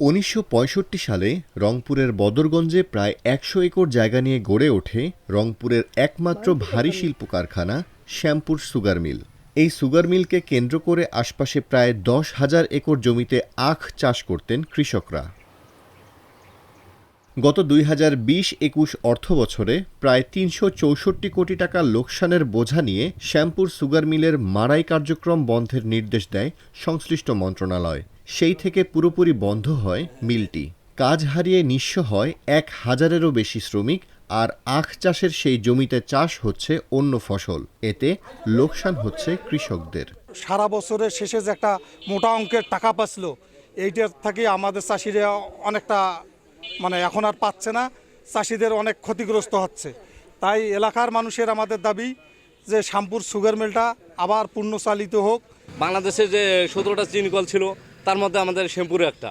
উনিশশো পঁয়ষট্টি সালে রংপুরের বদরগঞ্জে প্রায় একশো একর জায়গা নিয়ে গড়ে ওঠে রংপুরের একমাত্র ভারী শিল্প কারখানা শ্যামপুর সুগার মিল। এই সুগার মিলকে কেন্দ্র করে আশপাশে প্রায় দশ হাজার একর জমিতে আখ চাষ করতেন কৃষকরা। গত দুই হাজার বিশ একুশ অর্থ বছরে প্রায় তিনশো চৌষট্টি কোটি টাকা লোকসানের বোঝা নিয়ে শ্যামপুর সুগার মিলের মারাই কার্যক্রম বন্ধের নির্দেশ দেয় সংশ্লিষ্ট মন্ত্রণালয়। সেই থেকে পুরোপুরি বন্ধ হয় মিলটি। কাজ হারিয়ে নিঃস্ব হয় এক হাজারেরও বেশি শ্রমিক আর আখ চাষের সেই জমিতে চাষ হচ্ছে অন্য ফসল। এতে লোকসান হচ্ছে কৃষকদের। সারা বছরের শেষে যে একটা মোটা অঙ্কের টাকা পাচ্ছিল এইটার থেকে আমাদের চাষিরা অনেকটা মানে এখন আর পাচ্ছে না চাষিদের অনেক ক্ষতিগ্রস্ত হচ্ছে। তাই এলাকার মানুষের আমাদের দাবি যে শ্যামপুর সুগার মিলটা আবার পূর্ণচালিত হোক। বাংলাদেশে যে সতেরোটা চিনিকল ছিল তার মধ্যে আমাদের শ্যাম্পুর একটা।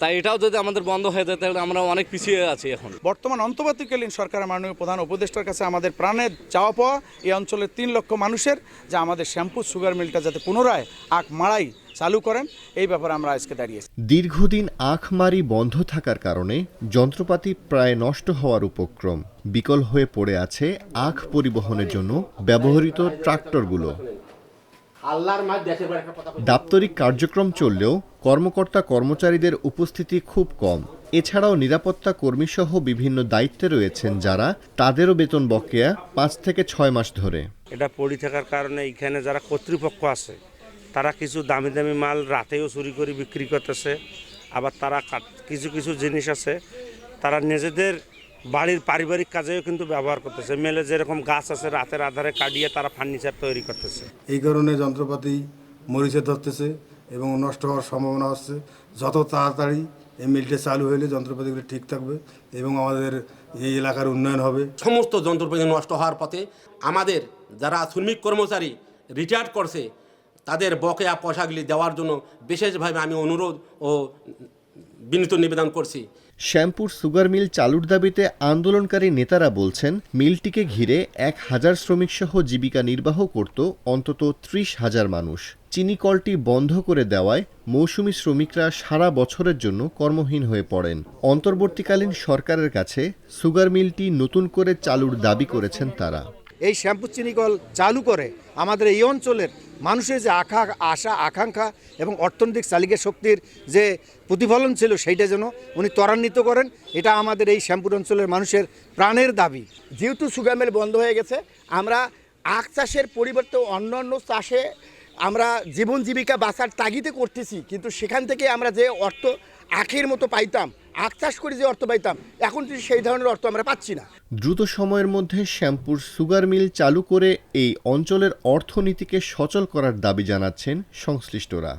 তাই এটাও যদি আমাদের বন্ধ হয়ে যায় তাহলে আমরা অনেক পিছিয়ে আছি এখন। বর্তমান অন্তর্বর্তীকালীন সরকারের মাননীয় প্রধান উপদেষ্টার কাছে আমাদের প্রাণের চাওয়া পাওয়া এই অঞ্চলের তিন লক্ষ মানুষের যে আমাদের শ্যাম্পু সুগার মিলটা যাতে পুনরায় আখ মাড়াই চালু করেন এই ব্যাপারে আমরা আজকে দাঁড়িয়েছি দীর্ঘদিন আখমারি বন্ধ থাকার কারণে যন্ত্রপাতি প্রায় নষ্ট হওয়ার উপক্রম বিকল হয়ে পড়ে আছে আখ পরিবহনের জন্য ব্যবহৃত ট্রাক্টরগুলো। দাপ্তরিক কার্যক্রম চললেও কর্মকর্তা কর্মচারীদের উপস্থিতি খুব কম। এছাড়াও নিরাপত্তা কর্মীসহ বিভিন্ন দায়িত্বে রয়েছেন যারা তাদেরও বেতন বকেয়া পাঁচ থেকে ছয় মাস ধরে। এটা পড়ে থাকার কারণে এখানে যারা কর্তৃপক্ষ আছে তারা কিছু দামি দামি মাল রাতেও চুরি করে বিক্রি করতেছে। আবার তারা কিছু কিছু জিনিস আছে তারা নিজেদের বাড়ির পারিবারিক কাজেও কিন্তু ব্যবহার করতেছে। মেলে যেরকম গাছ আছে রাতের আধারে কাটিয়ে তারা ফার্নিচার তৈরি করতেছে। এই কারণে যন্ত্রপাতি মরিচে ধরতেছে এবং নষ্ট হওয়ার সম্ভাবনা হচ্ছে। যত তাড়াতাড়ি এই মিলটা চালু হলে যন্ত্রপাতিগুলো ঠিক থাকবে এবং আমাদের এই এলাকার উন্নয়ন হবে। সমস্ত যন্ত্রপাতি নষ্ট হওয়ার পথে আমাদের যারা শ্রমিক কর্মচারী রিটায়ার্ড করছে তাদের বকেয়া পয়সাগুলি দেওয়ার জন্য বিশেষভাবে আমি অনুরোধ ও বিনীত নিবেদন করছি। শ্যামপুর সুগার মিল চালুর দাবিতে আন্দোলনকারী নেতারা বলছেন, মিলটিকে ঘিরে এক হাজার শ্রমিক সহ জীবিকা নির্বাহ করত অন্তত ত্রিশ হাজার মানুষ। চিনি কলটি বন্ধ করে দেওয়ায় মৌসুমী শ্রমিকরা সারা বছরের জন্য কর্মহীন হয়ে পড়েন। অন্তর্বর্তীকালীন সরকারের কাছে সুগার মিলটি নতুন করে চালুর দাবি করেছেন তারা। এই শ্যাম্পু চিনিকল চালু করে আমাদের এই অঞ্চলের মানুষের যে আখা, আশা, আকাঙ্ক্ষা এবং অর্থনৈতিক চালিকা শক্তির যে প্রতিফলন ছিল সেইটা যেন উনি ত্বরান্বিত করেন, এটা আমাদের এই শ্যামপুর অঞ্চলের মানুষের প্রাণের দাবি। যেহেতু সুগামেল মিল বন্ধ হয়ে গেছে, আমরা আখ চাষের পরিবর্তে অন্যান্য চাষে আমরা জীবন জীবিকা বাঁচার তাগিদে করতেছি, কিন্তু সেখান থেকে আমরা যে অর্থ আখের মতো পাইতাম, আখ চাষ করে যে অর্থ পাইতাম, এখন সেই ধরনের অর্থ আমরা পাচ্ছি না। দ্রুত সময়ের মধ্যে শ্যাম্পুর সুগার মিল চালু করে এই অঞ্চলের অর্থনীতিকে সচল করার দাবি জানাচ্ছেন সংশ্লিষ্টরা।